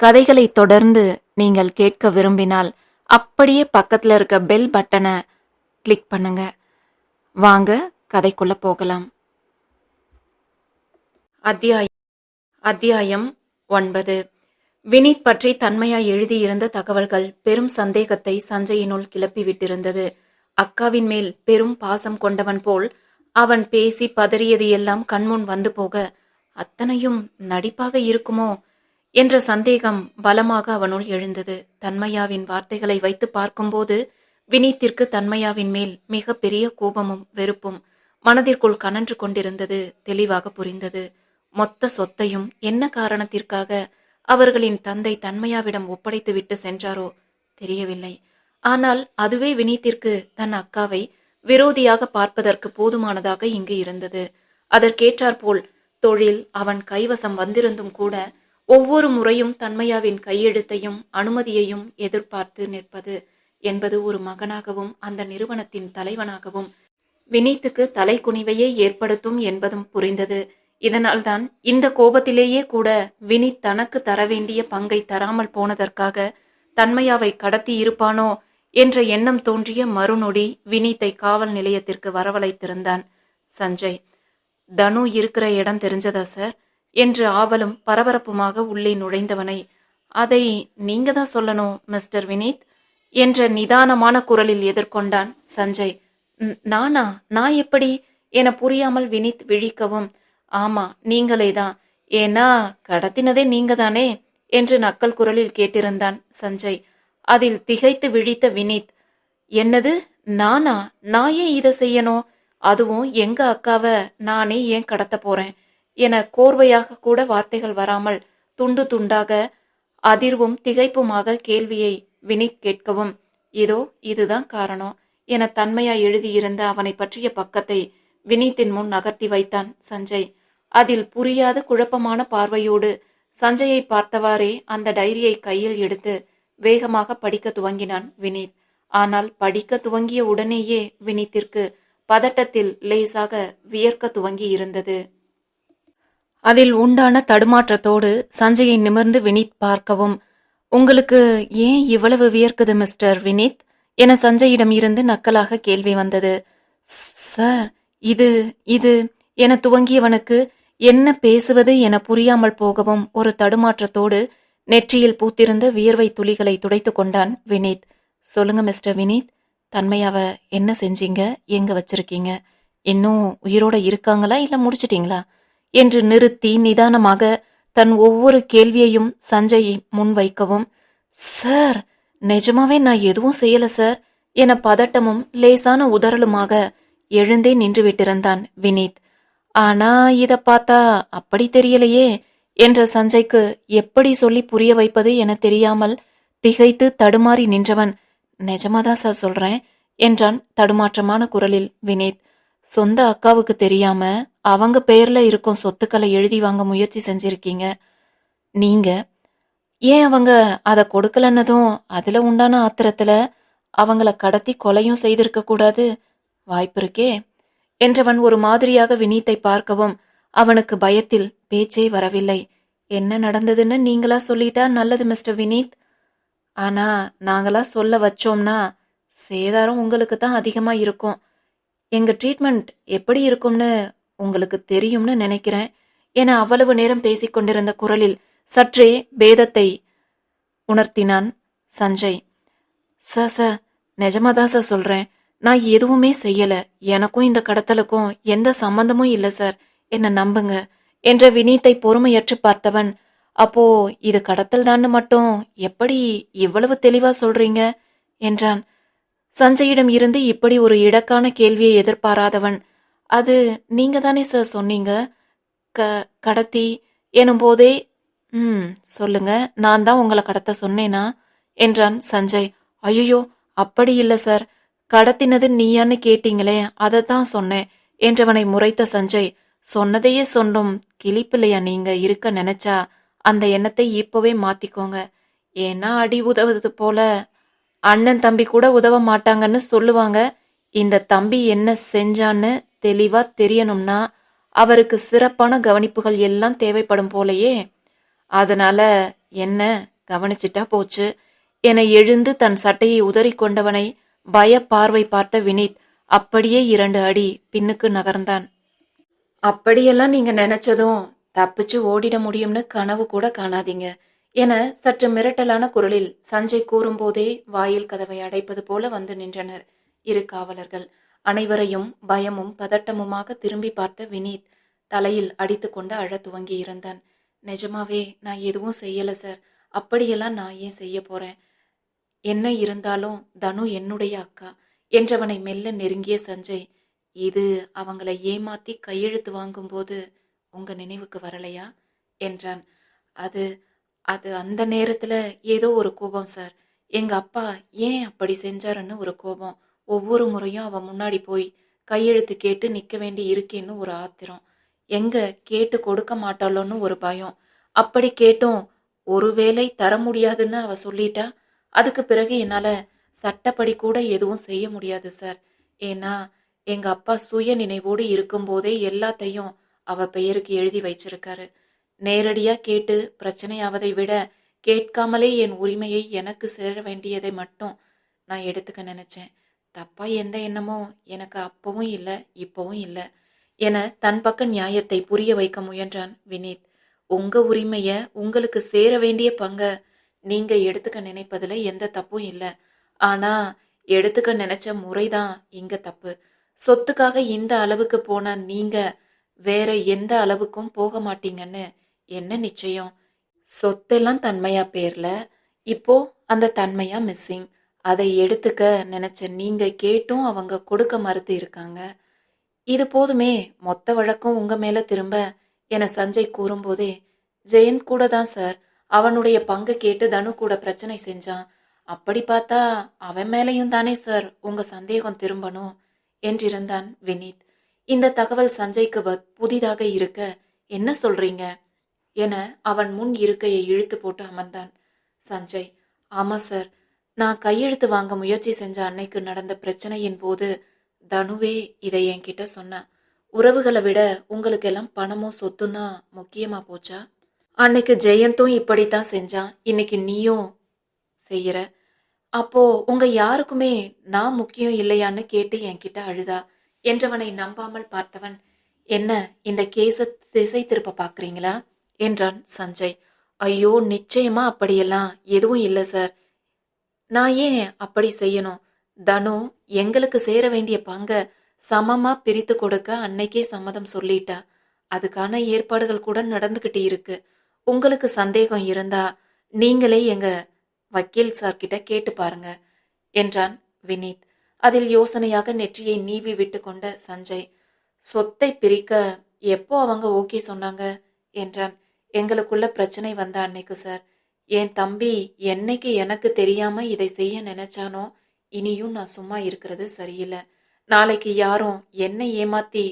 கதைகளை தொடர்ந்து நீங்கள் கேட்க விரும்பினால் அப்படியே பக்கத்தில் இருக்க பெல் பட்டனை கிளிக் பண்ணுங்க. வாங்க கதைக்குள்ள போகலாம். அத்தியாயம் அத்தியாயம் ஒன்பது. வினீத் பற்றி தன்மையா எழுதியிருந்த தகவல்கள் பெரும் சந்தேகத்தை சஞ்சயினுள் கிளப்பிவிட்டிருந்தது. அக்காவின் மேல் பெரும் பாசம் கொண்டவன் போல் அவன் பேசி பதறியது எல்லாம் கண்முன் வந்து போக அத்தனையும் நடிப்பாக இருக்குமோ என்ற சந்தேகம் பலமாக அவனுள் எழுந்தது. தன்மையாவின் வார்த்தைகளை வைத்து பார்க்கும்போது வினீத்திற்கு தன்மையாவின் மேல் மிக பெரிய கோபமும் வெறுப்பும் மனதிற்குள் கனன்று கொண்டிருந்தது தெளிவாக புரிந்தது. மொத்த சொத்தையும் என்ன காரணத்திற்காக அவர்களின் தந்தை தன்மையாவிடம் ஒப்படைத்து விட்டு சென்றாரோ தெரியவில்லை. ஆனால் அதுவே வினீத்திற்கு தன் அக்காவை விரோதியாக பார்ப்பதற்கு போதுமானதாக இங்கு இருந்தது. அதற்கேற்றாற்போல் தொழில் அவன் கைவசம் வந்திருந்தும் கூட ஒவ்வொரு முறையும் தன்மையாவின் கையெழுத்தையும் அனுமதியையும் எதிர்பார்த்து நிற்பது என்பது ஒரு மகனாகவும் அந்த நிறுவனத்தின் தலைவனாகவும் வினீத்துக்கு தலைக்குனிவையே ஏற்படுத்தும் என்பதும் புரிந்தது. இதனால்தான் இந்த கோபத்திலேயே கூட வினித் தனக்கு தர வேண்டிய பங்கை தராமல் போனதற்காக தன்மையாவை கடத்தி இருப்பானோ என்ற எண்ணம் தோன்றிய மறுநொடி வினீத்தை காவல் நிலையத்திற்கு வரவழைத்திருந்தான். சஞ்சய் தனு இருக்கிற இடம் தெரிஞ்சதா சார்? என்று ஆவலும் பரபரப்புமாக உள்ளே நுழைந்தவனை அதை நீங்க தான் சொல்லணும் மிஸ்டர் வினீத்? என்ற நிதானமான குரலில் எதிர்கொண்டான் சஞ்சய். நானா? நான் எப்படி? என புரியாமல் வினித் விழிக்கவும் ஆமா நீங்களே தான் ஏன்னா கடத்தினதே நீங்க தானே என்று நக்கல் குரலில் கேட்டிருந்தான் சஞ்சய். அதில் திகைத்து விழித்த வினித் என்னது? நானா? நான் ஏன் இதை செய்யணும்? அதுவும் எங்க அக்காவை நானே ஏன் கடத்த போறேன்? என கோர்வையாக கூட வார்த்தைகள் வராமல் துண்டு துண்டாக அதிர்வும் திகைப்புமாக கேள்வியை வினி கேட்கவும் இதோ இதுதான் காரணம் என தன்மையா எழுதியிருந்த அவனை பற்றிய பக்கத்தை வினீத்தின் முன் நகர்த்தி வைத்தான் சஞ்சய். அதில் புரியாத குழப்பமான பார்வையோடு சஞ்சயை பார்த்தவாறே அந்த டைரியை கையில் எடுத்து வேகமாக படிக்க துவங்கினான் வினீத். ஆனால் படிக்க துவங்கிய உடனேயே வினீத்திற்கு பதட்டத்தில் லேசாக வியர்க்க துவங்கி இருந்தது அதில் உண்டான தடுமாற்றத்தோடு சஞ்சயை நிமிர்ந்து வினீத் பார்க்கவும் உங்களுக்கு ஏன் இவ்வளவு வியர்க்குது மிஸ்டர் வினீத்? என சஞ்சயிடம் இருந்து நக்கலாக கேள்வி வந்தது. சார் இது இது என துவங்கியவனுக்கு என்ன பேசுவது என புரியாமல் போகவும் ஒரு தடுமாற்றத்தோடு நெற்றியில் பூத்திருந்த வியர்வை துளிகளை துடைத்து கொண்டான் வினீத். சொல்லுங்க மிஸ்டர் வினீத். தன்மையாவ என்ன செஞ்சீங்க? எங்க வச்சிருக்கீங்க? இன்னும் உயிரோட இருக்காங்களா? இல்ல முடிச்சிட்டீங்களா? என்று நிறுத்தி நிதானமாக தன் ஒவ்வொரு கேள்வியையும் சஞ்சய் முன்வைக்கவும் சார் நிஜமாவே நான் எதுவும் செய்யல சார் என பதட்டமும் லேசான உதறலுமாக எழுந்தே நின்று விட்டிருந்தான் வினீத். ஆனா இத பார்த்தா அப்படி தெரியலையே என்ற சஞ்சய்க்கு எப்படி சொல்லி புரிய வைப்பது என தெரியாமல் திகைத்து தடுமாறி நின்றவன் நிஜமாதான் சார் சொல்றேன் என்றான் தடுமாற்றமான குரலில் வினீத். சொந்த அக்காவுக்கு தெரியாம அவங்க பேர்ல இருக்கும் சொத்துக்களை எழுதி வாங்க முயற்சி செஞ்சிருக்கீங்க. நீங்க ஏன் அவங்க அதை கொடுக்கலன்னதும் அதுல உண்டான ஆத்திரத்துல அவங்கள கடத்தி கொலையும் செய்திருக்க கூடாது? வாய்ப்பு இருக்கே. என்றவன் ஒரு மாதிரியாக வினீத்தை பார்க்கவும் அவனுக்கு பயத்தில் பேச்சே வரவில்லை. என்ன நடந்ததுன்னு நீங்களா சொல்லிட்டா நல்லது மிஸ்டர் வினீத். ஆனா நாங்களா சொல்ல வச்சோம்னா சேதாரம் உங்களுக்கு தான் அதிகமா இருக்கும். எங்க ட்ரீட்மெண்ட் எப்படி இருக்கும்னு உங்களுக்கு தெரியும்னு நினைக்கிறேன். என அவ்வளவு நேரம் பேசிக்கொண்டிருந்த குரலில் சற்றே பேதத்தை உணர்த்தினான் சஞ்சய். சார் சார் நிஜமாதான் சார் சொல்றேன். நான் எதுவுமே செய்யல. எனக்கும் இந்த கடத்தலுக்கும் எந்த சம்பந்தமும் இல்லை சார். என்ன நம்புங்க என்ற வினீத்தை பொறுமையற்று பார்த்தவன் அப்போ இது கடத்தல் தான் மட்டும் எப்படி இவ்வளவு தெளிவா சொல்றீங்க? என்றான். சஞ்சயிடம் இருந்து இப்படி ஒரு இடக்கான கேள்வியை எதிர்பாராதவன் அது நீங்க தானே சார் சொன்னீங்க. க கடத்தி எனும்போதே ம் சொல்லுங்க. நான் தான் உங்களை கடத்த சொன்னேனா? என்றான் சஞ்சய். ஐயோ அப்படி இல்லை சார் கடத்தினது நீயான்னு கேட்டீங்களே அதை தான் சொன்னேன் என்றவனை முறைத்த சஞ்சய். சொன்னதையே சொன்னோம். கிளிப்பிள்ளையா நீங்க இருக்க நினைச்சா அந்த எண்ணத்தை இப்போவே மாத்திக்கோங்க. ஏன்னா அடி உதவுது போல. அண்ணன் தம்பி கூட உதவ மாட்டாங்கன்னு சொல்லுவாங்க. இந்த தம்பி என்ன செஞ்சான்னு தெளிவா தெரியணும்னா அவருக்கு சிறப்பான கவனிப்புகள் எல்லாம் தேவைப்படும் போலயே. அதனால என்ன கவனிச்சிட்டா போச்சு. என எழுந்து தன் சட்டையை உதறி கொண்டவனை பய பார்வை பார்த்த வினித் அப்படியே இரண்டு அடி பின்னுக்கு நகர்ந்தான். அப்படியெல்லாம் நீங்க நினைச்சதும் தப்பிச்சு ஓடிட முடியும்னு கனவு கூட காணாதீங்க என சற்று மிரட்டலான குரலில் சஞ்சய் கூறும்போதே வாயில் கதவை அடைப்பது போல வந்து நின்றனர் இரு காவலர்கள். அனைவரையும் பயமும் பதட்டமுமாக திரும்பி பார்த்த வினீத் தலையில் அடித்துக்கொண்டு அழத் துவங்கி இருந்தான். நிஜமாவே நான் எதுவும் செய்யலை சார். அப்படியெல்லாம் நான் ஏன் செய்ய போறேன்? என்ன இருந்தாலும் தனு என்னுடைய அக்கா என்றவனை மெல்ல நெருங்கிய சஞ்சய். இது அவங்கள ஏமாத்தி கையெழுத்து வாங்கும்போது உங்க நினைவுக்கு வரலையா? என்றான். அது அது அந்த நேரத்துல ஏதோ ஒரு கோபம் சார். எங்க அப்பா ஏன் அப்படி செஞ்சாருன்னு ஒரு கோபம். ஒவ்வொரு முறையும் அவன் முன்னாடி போய் கையெழுத்து கேட்டு நிற்க வேண்டி இருக்கேன்னு ஒரு ஆத்திரம். எங்க கேட்டு கொடுக்க மாட்டாளோன்னு ஒரு பயம். அப்படி கேட்டும் ஒருவேளை தர முடியாதுன்னு அவ சொல்லிட்டா? அதுக்கு பிறகு என்னால சட்டப்படி கூட எதுவும் செய்ய முடியாது சார். ஏன்னா எங்க அப்பா சுய நினைவோடு இருக்கும்போதே எல்லாத்தையும் அவ பெயருக்கு எழுதி வச்சிருக்காரு. நேரடியா கேட்டு பிரச்சனையாவதை விட கேட்காமலே என் உரிமையை எனக்கு சேர வேண்டியதை மட்டும் நான் எடுத்துக்க நினைச்சேன். தப்பா எந்த எண்ணமும் எனக்கு அப்பவும் இல்லை இப்பவும் இல்லை என தன் பக்க நியாயத்தை புரிய வைக்க முயன்றான் வினீத். உங்க உரிமைய உங்களுக்கு சேர வேண்டிய பங்க நீங்க எடுத்துக்க நினைப்பதுல எந்த தப்பும் இல்லை. ஆனா எடுத்துக்க நினைச்ச முறைதான் இங்க தப்பு. சொத்துக்காக இந்த அளவுக்கு போன நீங்க வேற எந்த அளவுக்கும் போக மாட்டீங்கன்னு என்ன நிச்சயம்? சொத்தெல்லாம் தன்மையா பேர்ல இப்போ அந்த தன்மையா மிஸ்ஸிங் அதை எடுத்துக்க நினைச்ச நீங்க கேட்டும் அவங்க கொடுக்க மறுத்து இருக்காங்க. இது போதுமே மொத்த வழக்கம் உங்க மேல திரும்ப என சஞ்சய் கூறும்போதே ஜெயந்த் கூட தான் சார். அவனுடைய பங்கு கேட்டு தனு கூட பிரச்சனை செஞ்சான். அப்படி பார்த்தா அவன் மேலையும் தானே சார் உங்க சந்தேகம் திரும்பணும் என்றிருந்தான் வினீத். இந்த தகவல் சஞ்சய்க்கு புதிதாக இருக்க என்ன சொல்றீங்க? என அவன் முன் இருக்கையை இழுத்து போட்டு அமர்ந்தான். சஞ்சய் ஆமா சார். நான் கையெழுத்து வாங்க முயற்சி செஞ்ச அன்னைக்கு நடந்த பிரச்சனையின் போது தனுவே இதை என்கிட்ட சொன்னா. உறவுகளை விட உங்களுக்கெல்லாம் பணமும் சொத்தும் தான் முக்கியமா போச்சா? அன்னைக்கு ஜெயந்தும் இப்படித்தான் செஞ்சான். இன்னைக்கு நீயும் செய்யற. அப்போ உங்க யாருக்குமே நான் முக்கியம் இல்லையான்னு கேட்டு என்கிட்ட அழுதா. என்றவனை நம்பாமல் பார்த்தவன் என்ன இந்த கேஸ திசை திருப்ப பாக்குறீங்களா? என்றான் சஞ்சய். ஐயோ நிச்சயமா அப்படியெல்லாம் எதுவும் இல்லை சார். நான் ஏன் அப்படி செய்யணும்? தனு எங்களுக்கு சேர வேண்டிய பங்க சமமா பிரித்து கொடுக்க அன்னைக்கே சம்மதம் சொல்லிட்டா. அதுக்கான ஏற்பாடுகள் கூட நடந்துகிட்டு இருக்கு. உங்களுக்கு சந்தேகம் இருந்தா நீங்களே எங்க வக்கீல் சார்கிட்ட கேட்டு பாருங்க என்றான் வினீத். அதில் யோசனையாக நெற்றியை நீவி விட்டு கொண்ட சஞ்சய். சொத்தை பிரிக்க எப்போ அவங்க ஓகே சொன்னாங்க? என்றான். எங்களுக்குள்ள பிரச்சனை வந்த அன்னைக்கு சார். என் தம்பி என்னைக்கு எனக்கு தெரியாம இதை செய்ய நினைச்சானோ இனியும் நான் சும்மா இருக்கிறது சரியில்லை. நாளைக்கு யாரும் என்னை ஏமாத்தி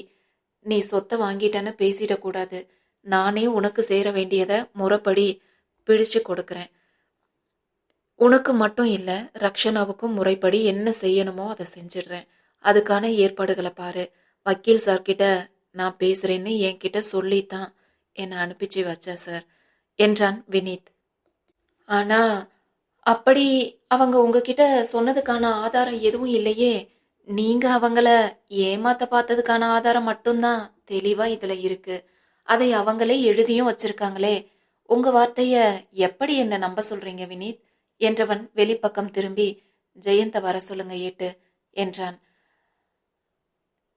நீ சொத்தை வாங்கிட்டேன்னு பேசிடக்கூடாது. நானே உனக்கு சேர வேண்டியதை முறைப்படி பிடிச்சு கொடுக்குறேன். உனக்கு மட்டும் இல்லை ரக்ஷனாவுக்கும் முறைப்படி என்ன செய்யணுமோ அதை செஞ்சிடுறேன். அதுக்கான ஏற்பாடுகளை பாரு. வக்கீல் சார்கிட்ட நான் பேசுறேன்னு என்கிட்ட சொல்லித்தான். என்னை அனுப்பிச்சு வச்சா சார் என்றான் வினீத். ஆனா அப்படி அவங்க உங்ககிட்ட சொன்னதுக்கான ஆதாரம் எதுவும் இல்லையே. நீங்க அவங்கள ஏமாத்த பார்த்ததுக்கான ஆதாரம் மட்டும்தான் தெளிவா இதுல இருக்கு. அதை அவங்களே எழுதியும் வச்சிருக்காங்களே. உங்க வார்த்தைய எப்படி என்ன நம்ப சொல்றீங்க வினீத்? என்றவன் வெளிப்பக்கம் திரும்பி ஜெயந்த வர சொல்லுங்க ஏட்டு என்றான்.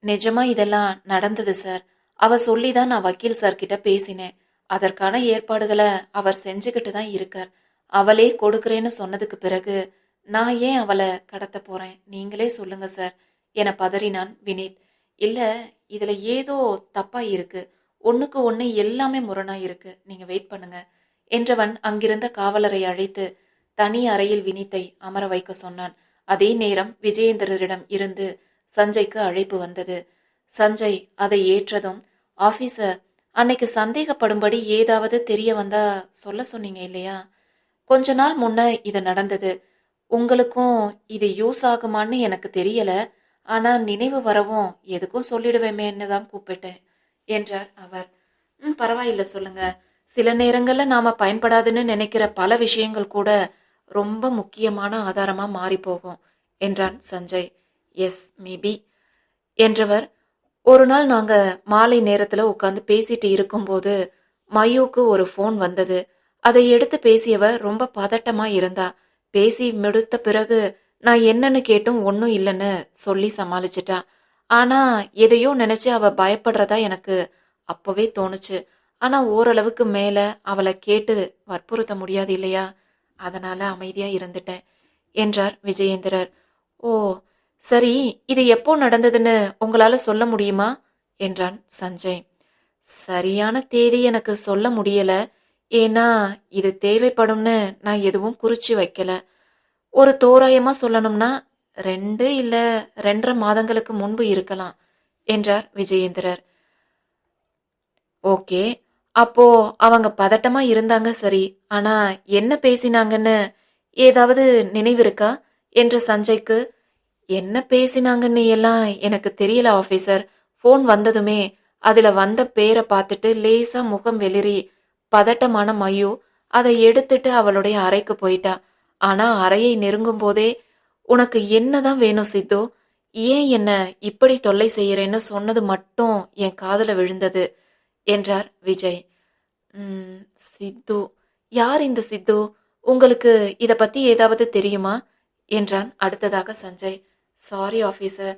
நிஜமா இதெல்லாம் நடந்தது சார். அவ சொல்லிதான் நான் வக்கீல் சார் கிட்ட பேசினேன். அதற்கான ஏற்பாடுகளை அவர் செஞ்சுக்கிட்டு தான் இருக்கார். அவளே கொடுக்குறேன்னு சொன்னதுக்கு பிறகு நான் ஏன் அவளை கடத்த போறேன்? நீங்களே சொல்லுங்க சார் என பதறினான் வினீத். இல்ல இதுல ஏதோ தப்பா இருக்கு. ஒண்ணுக்கு ஒன்று எல்லாமே முரணா இருக்கு. நீங்க வெயிட் பண்ணுங்க என்றவன் அங்கிருந்த காவலரை அழைத்து தனி அறையில் வினீத்தை அமர வைக்க சொன்னான். அதே நேரம் விஜயேந்திரரிடம் இருந்து சஞ்சய்க்கு அழைப்பு வந்தது. சஞ்சய் அதை ஏற்றதும் ஆபீசர் அன்னைக்கு சந்தேகப்படும்படி ஏதாவது தெரிய வந்தா சொல்ல சொன்னீங்க இல்லையா? கொஞ்ச நாள் முன்ன இது நடந்தது. உங்களுக்கும் இது யூஸ் ஆகுமான்னு எனக்கு தெரியல. ஆனா நினைவு வரவும் எதுக்கும் சொல்லிடுவேமேன்னு தான் கூப்பிட்டேன் என்றார் அவர். ம் பரவாயில்ல சொல்லுங்க. சில நேரங்கள்ல நாம பயன்படாதுன்னு நினைக்கிற பல விஷயங்கள் கூட ரொம்ப முக்கியமான ஆதாரமா மாறி போகும் என்றான் சஞ்சய். எஸ் மேபி என்றவர். ஒரு நாள் நாங்க மாலை நேரத்துல உட்காந்து பேசிட்டு இருக்கும்போது மயூக்கு ஒரு ஃபோன் வந்தது. அதை எடுத்து பேசியவ ரொம்ப பதட்டமா இருந்தா பேசி முடித்த பிறகு நான் என்னன்னு கேட்டும் ஒன்றும் இல்லைன்னு சொல்லி சமாளிச்சிட்டா. ஆனா எதையோ நினைச்சு அவ பயப்படுறதா எனக்கு அப்பவே தோணுச்சு. ஆனா ஓரளவுக்கு மேல அவளை கேட்டு வற்புறுத்த முடியாது இல்லையா? அதனால அமைதியா இருந்துட்டேன் என்றார் விஜயேந்திரர். ஓ சரி இது எப்போ நடந்ததுன்னு உங்களால சொல்ல முடியுமா? என்றான் சஞ்சய். சரியான தேதி எனக்கு சொல்ல முடியல. ஏன்னா இது தேவைப்படும்னு நான் எதுவும் குறிச்சு வைக்கல. ஒரு தோராயமா சொல்லணும்னா ரெண்டு இல்ல ரெண்டரை மாதங்களுக்கு முன்பு இருக்கலாம் என்றார் விஜயேந்திரர். ஓகே. அப்போ அவங்க பதட்டமா இருந்தாங்க சரி ஆனா என்ன பேசினாங்கன்னு ஏதாவது நினைவிருக்கா என்ற சஞ்சய்க்கு என்ன பேசினாங்கன்னு எல்லாம் எனக்கு தெரியல ஆபீசர். ஃபோன் வந்ததுமே அதுல வந்த பேரை பார்த்துட்டு லேசா முகம் வெளிறி பதட்டமான மயு அதை எடுத்துட்டு அவளுடைய அறைக்கு போயிட்டா. ஆனா அறையை நெருங்கும் போதே உனக்கு என்னதான் வேணும் சித்து? ஏன் என்ன இப்படி தொல்லை செய்யறேன்னு சொன்னது மட்டும் என் காதல விழுந்தது என்றார் விஜய். சித்து. யார் இந்த சித்து? உங்களுக்கு இத பத்தி ஏதாவது தெரியுமா? என்றான் அடுத்ததாக Sanjay. Sorry officer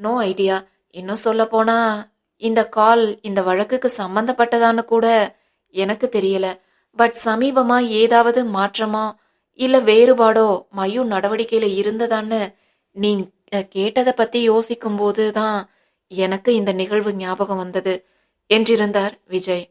no idea இன்னும் சொல்ல போனா இந்த கால் இந்த வழக்குக்கு சம்பந்தப்பட்டதான்னு கூட எனக்கு தெரியல. பட் சமீபமா ஏதாவது மாற்றமா இல்ல வேறுபாடோ மயு நடவடிக்கையில இருந்ததான்னு நீ கேட்டதை பத்தி யோசிக்கும் போதுதான் எனக்கு இந்த நிகழ்வு ஞாபகம் வந்தது என்றிருந்தார் விஜய்.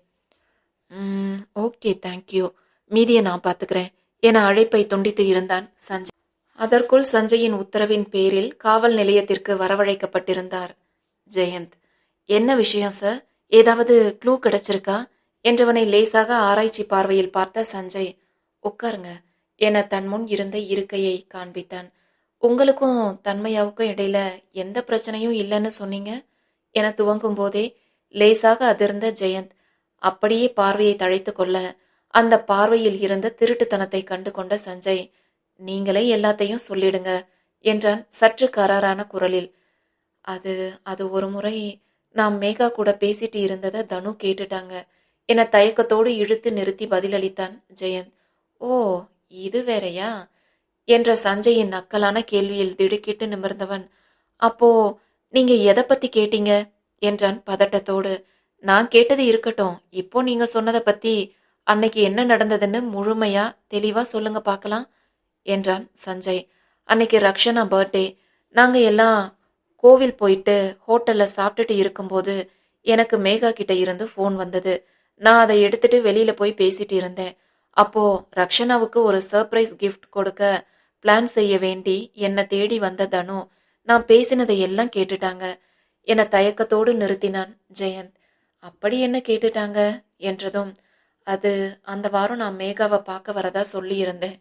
ஓகே தேங்க்யூ மீதியை நான் பார்த்துக்கிறேன் என அழைப்பை துண்டித்து இருந்தான் சஞ்சய். அதற்குள் சஞ்சயின் உத்தரவின் பேரில் காவல் நிலையத்திற்கு வரவழைக்கப்பட்டிருந்தார் ஜெயந்த். என்ன விஷயம் சார் ஏதாவது க்ளூ கிடைச்சிருக்கா? என்றவனை லேசாக ஆராய்ச்சி பார்வையில் பார்த்த சஞ்சய் உட்காருங்க என தன் முன் இருந்த இருக்கையை காண்பித்தான். உங்களுக்கும் தன்மையாவுக்கும் இடையில எந்த பிரச்சனையும் இல்லைன்னு சொன்னீங்க என துவங்கும் போதே லேசாக அதிர்ந்த ஜெயந்த் அப்படியே பார்வையை தழைத்து கொள்ள அந்த பார்வையில் இருந்த திருட்டுத்தனத்தை கண்டு கொண்ட சஞ்சய் நீங்களே எல்லாத்தையும் சொல்லிடுங்க என்றான் சற்று கராரான குரலில். அது அது ஒரு முறை நாம் மேகா கூட பேசிட்டு இருந்ததை தனு கேட்டுட்டாங்க. என தயக்கத்தோடு இழுத்து நிறுத்தி பதிலளித்தான் ஜெயந்த். ஓ இது வேறையா? என்ற சஞ்சயின் நக்கலான கேள்வியில் திடுக்கிட்டு நிமிர்ந்தவன். அப்போ நீங்க எதை பத்தி கேட்டீங்க? என்றான் பதட்டத்தோடு. நான் கேட்டது இருக்கட்டும். இப்போ நீங்க சொன்னதை பத்தி அன்னைக்கு என்ன நடந்ததுன்னு முழுமையா தெளிவா சொல்லுங்க பார்க்கலாம் என்றான் சஞ்சய். அன்னைக்கு ரக்ஷனா பர்த்டே. நாங்க எல்லாம் கோவில் போயிட்டு ஹோட்டல்ல சாப்பிட்டுட்டு இருக்கும்போது எனக்கு மேகா கிட்ட இருந்து ஃபோன் வந்தது. நான் அதை எடுத்துட்டு வெளியில போய் பேசிட்டு இருந்தேன். அப்போ ரக்ஷனாவுக்கு ஒரு சர்ப்ரைஸ் கிஃப்ட் கொடுக்க பிளான் செய்ய வேண்டி என்னை தேடி வந்த தனு நான் பேசினதை எல்லாம் கேட்டுட்டாங்க. என்னை தயக்கத்தோடு நிறுத்தினான் ஜெயந்த். அப்படி என்ன கேட்டுட்டாங்க? என்றதும் அது அந்த வாரம் நான் மேகாவை பார்க்க வரதா சொல்லியிருந்தேன்.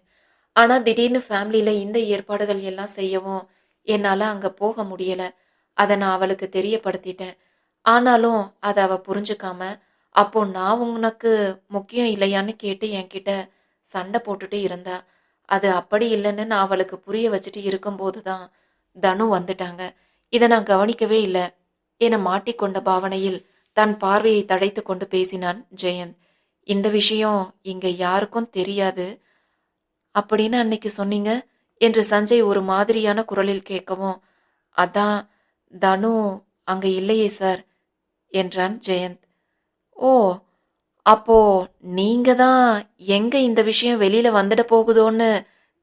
ஆனால் திடீர்னு ஃபேமிலியில் இந்த ஏற்பாடுகள் எல்லாம் செய்யவும் என்னால் அங்கே போக முடியலை. அதை நான் அவளுக்கு தெரியப்படுத்திட்டேன். ஆனாலும் அதை அவள் புரிஞ்சுக்காம அப்போ நான் உனக்கு முக்கியம் இல்லையான்னு கேட்டு என்கிட்ட சண்டை போட்டுட்டு இருந்தா. அது அப்படி இல்லைன்னு நான் அவளுக்கு புரிய வச்சுட்டு இருக்கும்போது தான் தனு வந்துட்டாங்க. இதை நான் கவனிக்கவே இல்லை. என மாட்டிக்கொண்ட பாவனையில் தன் பார்வையை தடைத்து கொண்டு பேசினான் ஜெயந்த். இந்த விஷயம் இங்க யாருக்கும் தெரியாது. அப்படின்னு அன்னைக்கு சொன்னீங்க? என்று சஞ்சய் ஒரு மாதிரியான குரலில் கேட்கவும் அதான் தனு அங்க இல்லையே சார் என்றான் ஜெயந்த். ஓ அப்போ நீங்க தான் எங்க இந்த விஷயம் வெளியில வந்துட போகுதோன்னு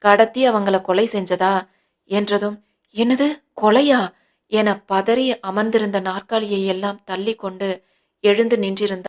கடத்தி அவங்கள கொலை செஞ்சதா? என்றதும் என்னது கொலையா? என பதறி அமர்ந்திருந்த நாற்காலியை எல்லாம் தள்ளி கொண்டு எழுந்து நின்றிருந்த